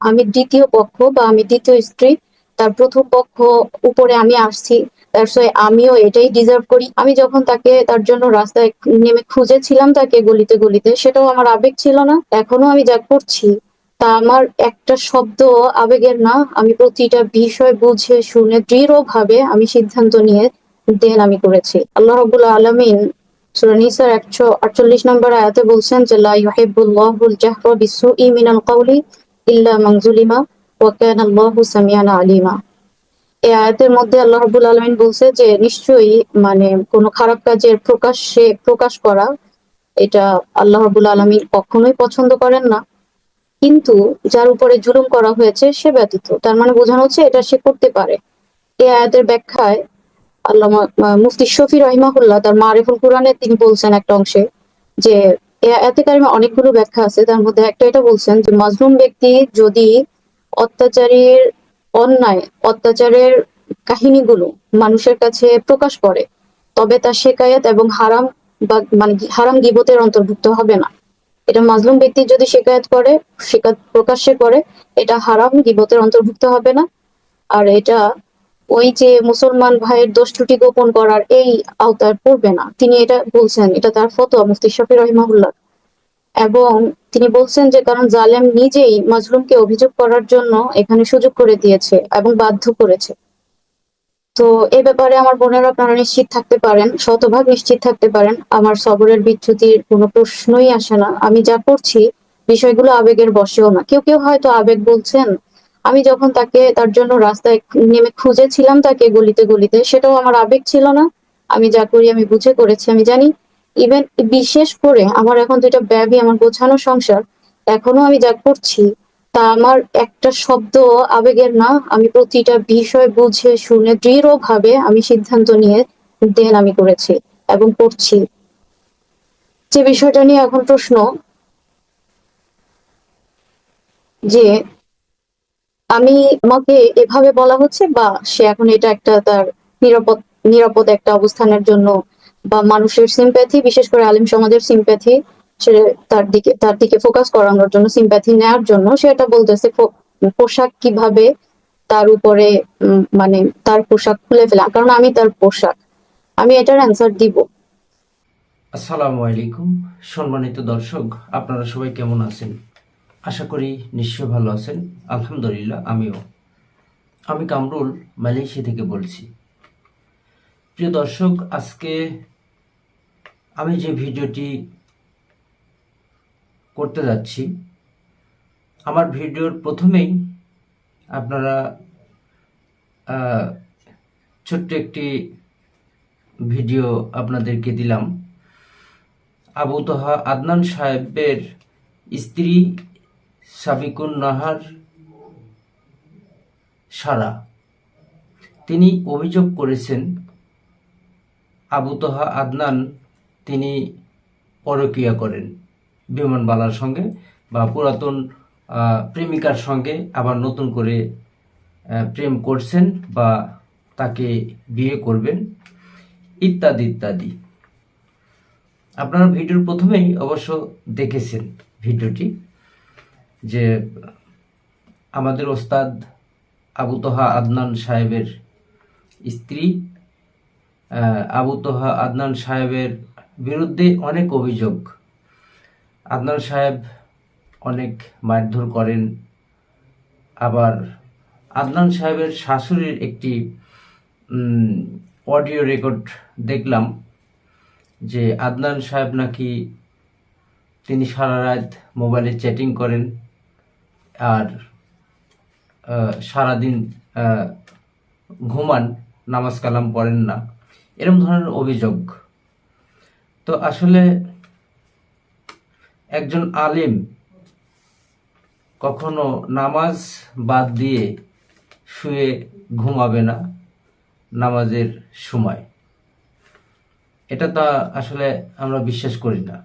আমি দ্বিতীয় পক্ষ বা আমি দ্বিতীয় স্ত্রী, তার প্রথম পক্ষ উপরে আমি আসছি। আমিও এটাই ডিজার্ভ করি। আমি যখন তাকে, তার জন্য রাস্তায় নেমে খুঁজেছিলাম তাকে গলিতে গলিতে, সেটাও আমার আবেগ ছিল না। এখনও আমি যা করছি, তা আমার একটা শব্দ আবেগের না। আমি প্রতিটা বিষয় বুঝে, শুনে, দৃঢ়ভাবে আমি সিদ্ধান্ত নিয়ে দেন আমি করেছি। আল্লাহ রবুল্লা আলমিন সূরা নিসার একশো আটচল্লিশ নম্বর আয়াতে বলছেন যে, লা ইউহিব্বুল্লাহুল জাহরা মিনাল কাওলি ইল্লা মান যুলিমা ওয়া কানা আল্লাহু আলিমা। এই আয়াতের মধ্যে আল্লাহ রাব্বুল বলছে যে, নিশ্চয়ই মানে খারাপ কাজের প্রকাশ করা, এটা আল্লাহ রাব্বুল কখনোই পছন্দ করেন না। কিন্তু যার উপরে জুলুম করা হয়েছে, সে ব্যতীত। তার মানে বোঝানো হচ্ছে এটা সে করতে পারে। এই আয়াতের ব্যাখ্যায় আল্লামা মুফতি শফি রহিমাহুল্লাহ, তার মারিফুল কোরআনে তিনি বলছেন একটা অংশে যে এতে কারিমে অনেকগুলো ব্যাখ্যা আছে। তার মধ্যে একটা এটা বলছেন যে, মাজলুম ব্যক্তি যদি অত্যাচারীর অন্যায়, অত্যাচারের কাহিনীগুলো মানুষের কাছে প্রকাশ করে, তবে তার শেকায়াত এবং হারাম বা মানে হারাম গিবতের অন্তর্ভুক্ত হবে না। এটা মাজলুম ব্যক্তি যদি শেকায়াত করে, শেকাত প্রকাশ্যে করে, এটা হারাম গিবতের অন্তর্ভুক্ত হবে না। আর এটা ওই যে মুসলমান ভাইয়ের দোষ ত্রুটি গোপন করার এই আওতায় পড়বে না। তিনি এটা বলছেন, এটা তার ফতোয়া, মুফতি শফি রহিমাহুল্লাহ। এবং তিনি বলছেন যে, কারণ জালেম নিজেই মাজলুমকে অভিযোগ করার জন্য এখানে সুযোগ করে দিয়েছে এবং বাধ্য করেছে। তো এই ব্যাপারে আমার বোনেরা, আপনারা নিশ্চিত থাকতে পারেন, শতভাগ নিশ্চিত থাকতে পারেন, আমার সবরের বিচ্যুতির কোনো প্রশ্নই আসে না। আমি যা করছি বিষয়গুলো আবেগের বসেও না। কেউ কেউ হয়তো আবেগ বলছেন আমি যখন তাকে, তার জন্য রাস্তায় নেমে খুঁজেছিলাম তাকে গলিতে গলিতে, সেটাও আমার আবেগ ছিল না। আমি যা করি, আমি বুঝে করেছি, আমি জানি। ইভেন বিশেষ করে আমার এখন দুইটা ব্যাবি, আমার গোছানো সংসার এখনও আমি যা করছি, তা আমার একটা শব্দ আবেগের না। আমি প্রতিটা বিষয় বুঝে, শুনে, দৃঢ়ভাবে আমি সিদ্ধান্ত নিয়ে দেন আমি করেছি এবং করছি। যে বিষয়টা নিয়ে এখন প্রশ্ন, যে আমি, আমাকে এভাবে বলা হচ্ছে বা সে এখন এটা একটা তার নিরাপদ নিরাপদ একটা অবস্থানের জন্য বা মানুষের সিম্প্যাথি বিশেষ করে আলিম সমাজের সিম্প্যাথি সে তার দিকে তার দিকে ফোকাস করানোর জন্য সিম্প্যাথি নেওয়ার জন্য, সে এটা বলতেছে পোশাক কীভাবে তার উপরে মানে তার পোশাক খুলে ফেলা, কারণ আমি তার পোশাক, আমি এটার অ্যান্সার দিব। আসসালামু আলাইকুম, সম্মানিত দর্শক, আপনারা সবাই কেমন আছেন? আশা করি নিশ্চয় ভালো আছেন। আলহামদুলিল্লাহ, আমিও। আমি কামরুল, মালয়েশিয়া থেকে বলছি। প্রিয় দর্শক, আজকে আমি যে ভিডিওটি করতে যাচ্ছি, আমার ভিডিওর প্রথমেই আপনারা ছোট্ট একটি ভিডিও আপনাদেরকে দিলাম। আবু তোহা আদনান সাহেবের স্ত্রী সাবিকুন নাহার সারা। তিনি অভিযোগ করেছেন, আবু তোহা আদনান তিনি পরকিয়া করেন বিমানবালার সঙ্গে বা পুরাতন প্রেমিকার সঙ্গে আবার নতুন করে প্রেম করছেন বা তাকে বিয়ে করবেন, ইত্যাদি ইত্যাদি। আপনারা ভিডিওর প্রথমেই অবশ্য দেখেছেন ভিডিওটি। যে আমাদের ওস্তাদ আবু তোহা আদনান সাহেবের স্ত্রী আবু তোহা আদনান সাহেবের বিরুদ্ধে অনেক অভিযোগ। আদনান সাহেব অনেক মারধর করেন। আবার আদনান সাহেবের শাশুড়ির একটি অডিও রেকর্ড দেখলাম যে আদনান সাহেব নাকি তিনি সারা রাত মোবাইলে চ্যাটিং করেন। আর সারাদিন ঘুমান, নামাজ কালাম পড়েন না। এরকম ধরনের অভিযোগ। তো আসলে একজন আলিম কখনো নামাজ বাদ দিয়ে শুয়ে ঘুমাবে না নামাজের সময়। এটা তা আসলে আমরা বিশ্বাস করি না।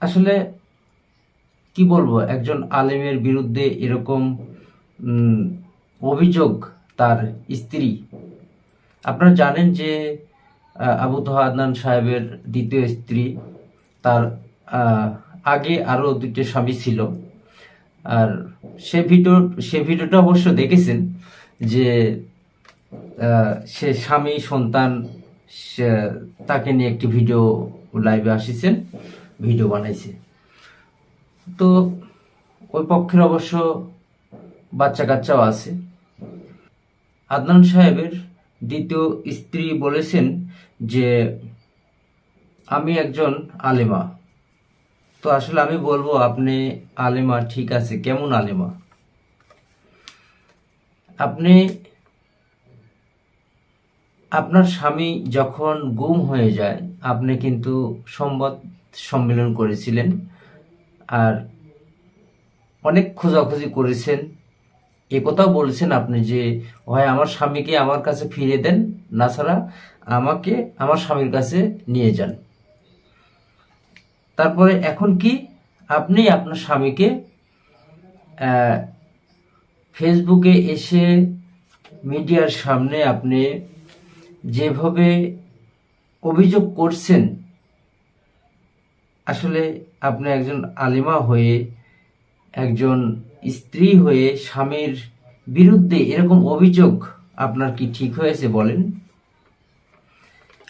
আসলে কি বলব, একজন আলেমের বিরুদ্ধে এরকম অভিযোগ তার স্ত্রী। আপনারা জানেন যে আবু তোহা আদনান সাহেবের দ্বিতীয় স্ত্রী, তার আগে আরও দুটি স্বামী ছিল। আর সে ভিডিও, সে ভিডিওটা অবশ্য দেখেছেন যে সে স্বামী, সন্তান তাকে নিয়ে একটি ভিডিও লাইভে আসিছেন, ভিডিও বানাইছে। তো ওই পক্ষের অবশ্য বাচ্চা কাচ্চাও আছে। আদনান সাহেবের দ্বিতীয় স্ত্রী বলেছেন যে, আমি একজন আলেমা। তো আসলে আমি বলব, আপনি আলেমা, ঠিক আছে, কেমন আলেমা? আপনি, আপনার স্বামী যখন গুম হয়ে যায়, আপনি কিন্তু সংবাদ সম্মেলন করেছিলেন। আর অনেক খোঁজাখুঁজি করেছেন। এ কথাও বলেছেন আপনি যে, হয়, আমার স্বামীকে আমার কাছে ফিরে দেন, না ছাড়া আমাকে আমার স্বামীর কাছে নিয়ে যান। তারপরে, এখন কি আপনি আপনার স্বামীকে ফেসবুকে এসে মিডিয়ার সামনে আপনি যেভাবে অভিযোগ করছেন, আসলে আপনি একজন আলিমা হয়ে, একজন স্ত্রী হয়ে স্বামীর বিরুদ্ধে এরকম অভিযোগ আপনার কি ঠিক হয়েছে বলেন?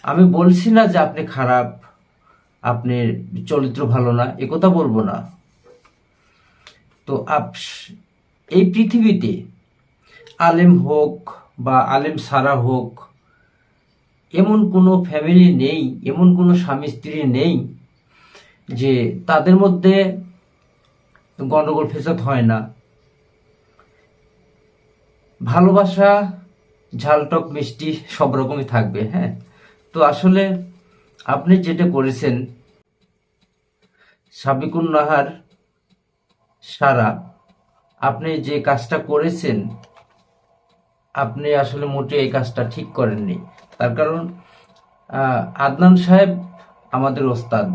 আমি বলছি না যে আপনি খারাপ আপনার চরিত্র ভালো না কথা বলব না। তো আপ, এই পৃথিবীতে আলেম হোক বা আলেম সারা হোক, এমন কোনো ফ্যামিলি নেই, এমন কোনো স্বামী স্ত্রী নেই যে তাদের মধ্যে গন্ডগোল ফেসাদ হয় না। ভালোবাসা, ঝালটক, মিষ্টি সব রকমই থাকবে হ্যাঁ? তো আসলে আপনি যেটা করেছেন, সাবিকুন নাহার সারা, আপনি যে কাজটা করেছেন, আপনি আসলে মোটে এই কাজটা ঠিক করেননি। তার কারণ আদনান সাহেব আমাদের ওস্তাদ।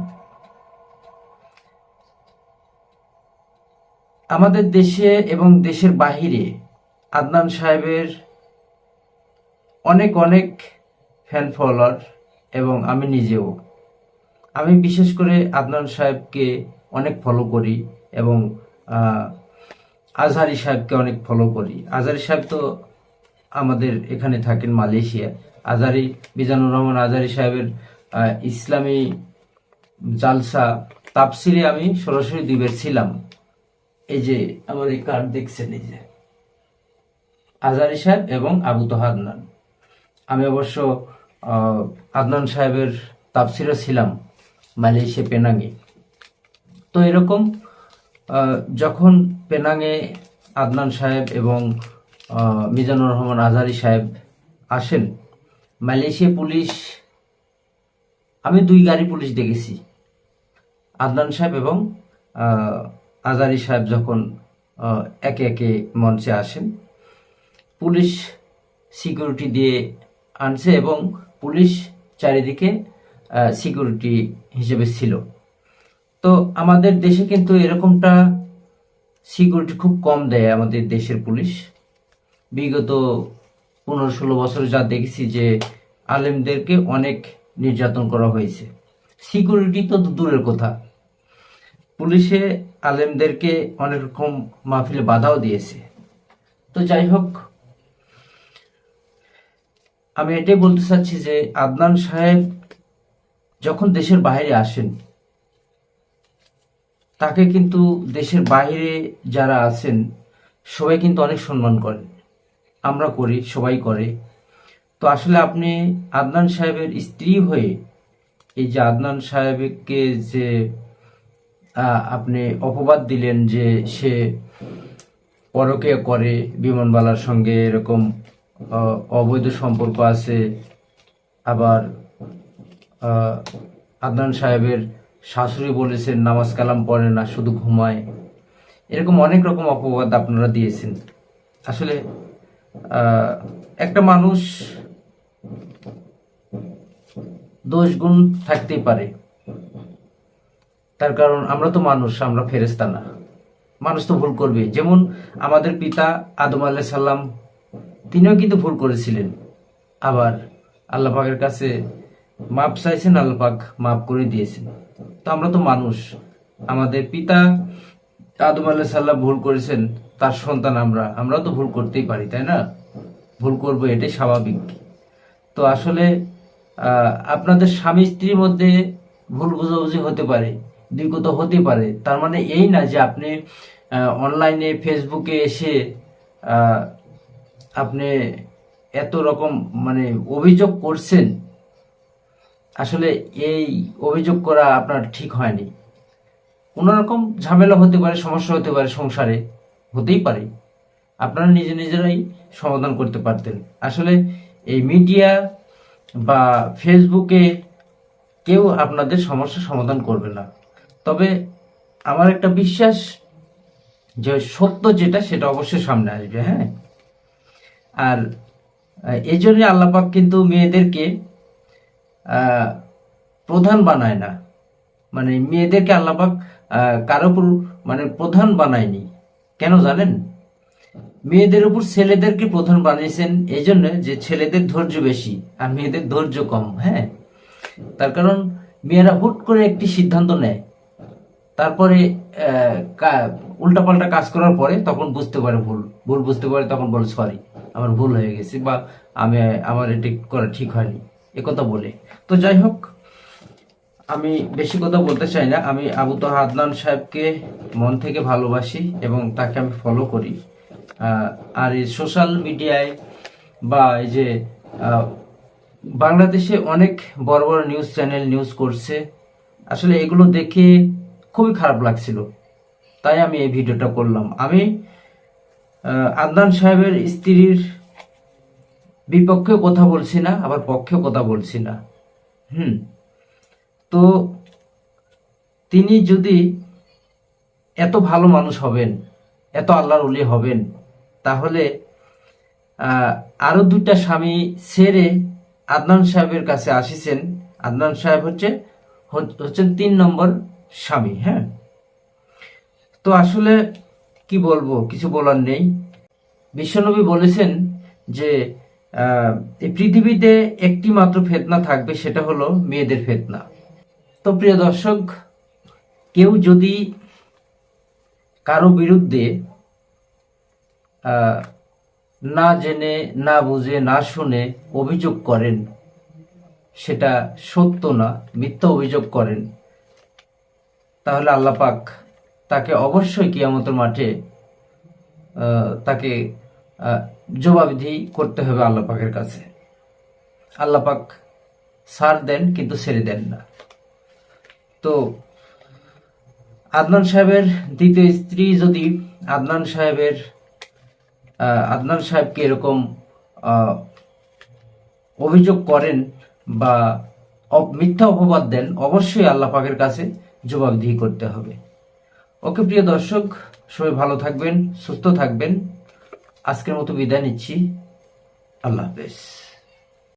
আমাদের দেশে এবং দেশের বাহিরে আদনান সাহেবের অনেক অনেক ফ্যান ফলোয়ার এবং আমি নিজেও। আমি বিশেষ করে আদনান সাহেবকে অনেক ফলো করি এবং আজহারি সাহেবকে অনেক ফলো করি। আজহারি সাহেব তো আমাদের এখানে থাকেন মালয়েশিয়া। আজহারি, মিজানুর রহমান আজহারি সাহেবের ইসলামী জালসা তাপসিরে আমি সরাসরি দুইবার ছিলাম। এই যে আমার এই কার্ড দেখছেন, এই যে। আজহারি সাহেব এবং আবু তোহা আদনান। আমি অবশ্য আদনান সাহেবের তাপসিরে ছিলাম, মালয়েশিয়া পেনাঙে। তো এরকম যখন পেনাঙে আদনান সাহেব এবং মিজানুর রহমান আজহারি সাহেব আসেন, মালয়েশিয়া পুলিশ, আমি দুই গাড়ি পুলিশ দেখেছি, আদনান সাহেব এবং আজারি সাহেব যখন একে একে মঞ্চে আসেন, পুলিশ সিকিউরিটি দিয়ে আনছে এবং পুলিশ চারিদিকে সিকিউরিটি হিসেবে ছিল। তো আমাদের দেশে কিন্তু এরকমটা সিকিউরিটি খুব কম দেয় আমাদের দেশের পুলিশ। বিগত পনেরো ষোলো বছর যা দেখেছি যে আলেমদেরকে অনেক নির্যাতন করা হয়েছে। সিকিউরিটি তো দূরের কথা। পুলিশে আলেমদেরকে অনেক রকম মাহফিলে বাধাও দিয়েছে। তো যাই হোক, আমি এটাই বলতে চাচ্ছি যে আদনান সাহেব যখন দেশের বাইরে আসেন, তাকে কিন্তু দেশের বাইরে যারা আছেন, সবাই কিন্তু অনেক সম্মান করেন। আমরা করি, সবাই করে। তো আসলে আপনি আদনান সাহেবের স্ত্রী হয়ে এই যে আদনান সাহেবকে যে আপনি অপবাদ দিলেন যে সে পরকে করে বিমানবালার সঙ্গে এরকম অবৈধ সম্পর্ক আছে। আবার আদনান সাহেবের শাশুড়ি বলেছেন, নামাজ কালাম পড়ে না, শুধু ঘুমায়। এরকম অনেক রকম অপবাদ আপনারা দিয়েছেন। আসলে একটা মানুষ দোষগুণ থাকতেই পারে। তার কারণ আমরা তো মানুষ, আমরা ফেরেস্তা না। মানুষ তো ভুল করবে। যেমন আমাদের পিতা আদম আলাহ সাল্লাম তিনিও কিন্তু ভুল করেছিলেন। আবার আল্লাহ পাকের কাছে মাপ চাইছেন, আল্লাহ পাক মাপ করে দিয়েছেন। তো আমরা তো মানুষ। আমাদের পিতা আদম আল্লাহ সাল্লাহ ভুল করেছেন, তার সন্তান আমরা। আমরা তো ভুল করতেই পারি, তাই না? ভুল করব, এটাই স্বাভাবিক। তো আসলে আপনাদের স্বামী স্ত্রীর মধ্যে ভুল বুঝাবুঝি হতে পারে। কথা হতে পারে। তার মানে এই না যে আপনি অনলাইনে ফেসবুকে এসে আপনি এত রকম মানে অভিযোগ করছেন, আসলে এই অভিযোগ করা আপনার ঠিক হয়নি। কোনো রকম ঝামেলা হতে পারে, সমস্যা হতে পারে, সংসারে হতেই পারে। আপনারা নিজে নিজেরাই সমাধান করতে পারতেন। আসলে এই মিডিয়া বা ফেসবুকে কেউ আপনাদের সমস্যা সমাধান করবে না। তবে আমার একটা বিশ্বাস যে সত্য যেটা, সেটা অবশ্যই সামনে আসবে হ্যাঁ? আর এই জন্য আল্লাপাক কিন্তু মেয়েদেরকে প্রধান বানায় না। মানে মেয়েদেরকে আল্লাপাক কারও উপর মানে প্রধান বানায়নি। কেন জানেন? মেয়েদের উপর ছেলেদেরকে প্রধান বানিয়েছেন এই জন্য যে ছেলেদের ধৈর্য বেশি আর মেয়েদের ধৈর্য কম হ্যাঁ? তার কারণ মেয়েরা হুট করে একটি সিদ্ধান্ত নেয়। তারপরে উল্টা পাল্টা কাজ করার পরে তখন বুঝতে পারে ভুল। ভুল বুঝতে পারে তখন বলে, সরি, আমার ভুল হয়ে গেছে বা আমি, আমার এটি করা ঠিক হয়নি। এ কথা বলে। তো যাই হোক, আমি বেশি কথা বলতে চাই না। আমি আবু তাহা আদনান সাহেবকে মন থেকে ভালোবাসি এবং তাকে আমি ফলো করি। আর এই সোশ্যাল মিডিয়ায় বা এই যে বাংলাদেশে অনেক বড় বড় নিউজ চ্যানেল নিউজ করছে। আসলে এগুলো দেখে খুবই খারাপ লাগছিল। তাই আমি এই ভিডিওটা করলাম। আমি আদনান সাহেবের স্ত্রীর বিপক্ষে কথা বলছি না আবার পক্ষেও কথা বলছি না। হুম। তো তিনি যদি এত ভালো মানুষ হবেন এত আল্লাহর উলি হবেন তাহলে আহ, আরও দুইটা স্বামী ছেড়ে আদনান সাহেবের কাছে আসিছেন। আদনান সাহেব হচ্ছে হচ- হচ্ছেন তিন নম্বর স্বামী হ্যাঁ? তো আসলে কি বলব, কিছু বলার নেই। বিশ্বনবী বলেছেন যে এই পৃথিবীতে একটি মাত্র ফেতনা থাকবে, সেটা হলো মেয়েদের ফেতনা। তো প্রিয় দর্শক, কেউ যদি কারও বিরুদ্ধে না জেনে, না বুঝে, না শুনে অভিযোগ করেন, সেটা সত্য না, মিথ্যা অভিযোগ করেন তাহলে আল্লাহ পাক তাকে অবশ্যই কিয়ামতের মাঠে তাকে জবাবদিহি করতে হবে আল্লাহ পাকের কাছে। আল্লাহ পাক ছাড় দেন কিন্তু ছেড়ে দেন না। তো আদনান সাহেবের দ্বিতীয় স্ত্রী যদি আদনান সাহেবের আদনান সাহেবকে এরকম অভিযোগ করেন বা মিথ্যা অপবাদ দেন, অবশ্যই আল্লাহ পাকের কাছে জবাবদিহি করতে হবে। ওকে প্রিয় দর্শক, সবাই ভালো থাকবেন, সুস্থ থাকবেন। আজকের মতো বিদায় নিচ্ছি। আল্লাহ হাফেজ।